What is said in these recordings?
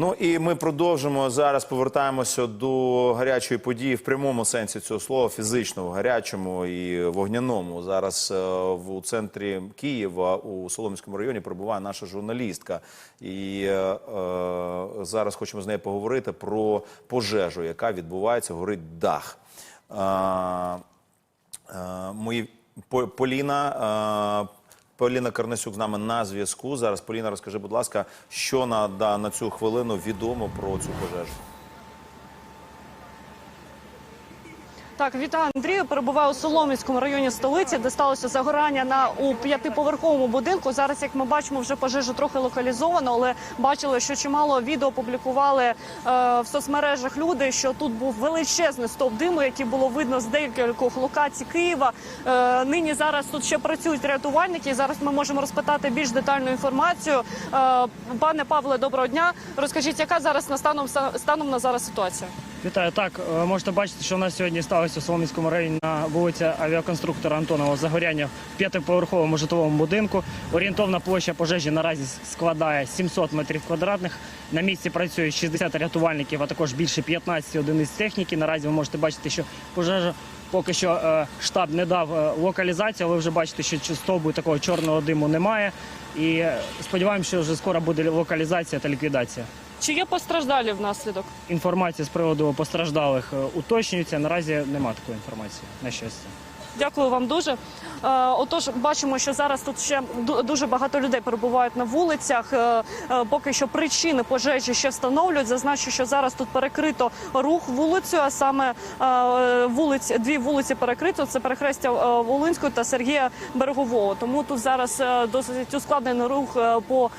Ну і ми продовжимо зараз. Повертаємося до гарячої події в прямому сенсі цього слова, фізичному, гарячому і вогняному. Зараз е, в центрі Києва у Солом'янському районі перебуває наша журналістка. І е, е, зараз хочемо з нею поговорити про пожежу, яка відбувається, горить дах. Е, е, мої По- Поліна. Поліна Карнасюк з нами на зв'язку. Зараз Поліна, розкажи, будь ласка, що на, да, на цю хвилину відомо про цю пожежу. Так, вітаю Андрію. Перебуваю у Солом'янському районі столиці, де сталося загорання на у п'ятиповерховому будинку. Зараз, як ми бачимо, вже пожежа трохи локалізовано, але бачили, що чимало відео публікували е, в соцмережах люди, що тут був величезний стовп диму, який було видно з декількох локацій Києва. Е, нині зараз тут ще працюють рятувальники. Зараз ми можемо розпитати більш детальну інформацію. Е, пане Павле, доброго дня. Розкажіть, яка зараз на станом станом на зараз ситуація? Вітаю. Так, е, можете бачити, що у нас сьогодні сталося у Соломінському районі на вулиці авіаконструктора Антонова загоряння в п'ятиповерховому житловому будинку. Орієнтовна площа пожежі наразі складає 700 метрів квадратних. На місці працює 60 рятувальників, а також більше 15 одиниць техніки. Наразі ви можете бачити, що пожежа поки що е, штаб не дав е, локалізацію, ви вже бачите, що стовбу такого чорного диму немає. І сподіваємося, що вже скоро буде локалізація та ліквідація. Чи є постраждалі внаслідок? Інформація з приводу постраждалих е, уточнюється. Наразі немає такої інформації. На щастя. Дякую вам дуже. Е, Отож, бачимо, що зараз тут ще дуже багато людей перебувають на вулицях. Е, Поки що причини пожежі ще встановлюють. Зазначу, що зараз тут перекрито рух вулицею, а саме вулиць, дві вулиці перекрито. Це перехрестя Волинського та Сергія Берегового. Тому тут зараз досить ускладнений рух по.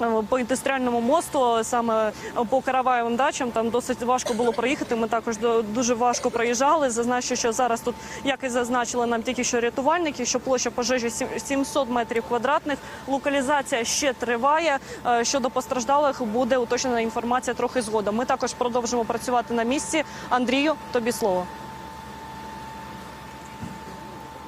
Е, е, по індустріальному мосту, саме по караваєвим дачам, там досить важко було проїхати. Ми також дуже важко проїжджали. Зазначу, що зараз тут, як і зазначили нам тільки що рятувальники, що площа пожежі сім- 700 метрів квадратних. Локалізація ще триває. Е, Щодо постраждалих буде уточнена інформація трохи згодом. Ми також продовжимо працювати на місці. Андрію, тобі слово.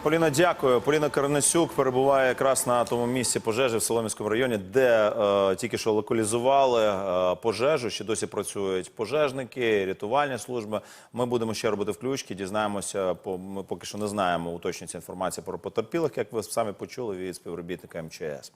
Поліна, дякую. Поліна Карнесюк перебуває якраз на тому місці пожежі в Солом'янському районі, де е, тільки що локалізували е, пожежу. Ще досі працюють пожежники, рятувальні служби. Ми будемо ще робити включки. Дізнаємося. По ми поки що не знаємо уточнюється інформація про потерпілих, як ви самі почули від співробітника МЧС.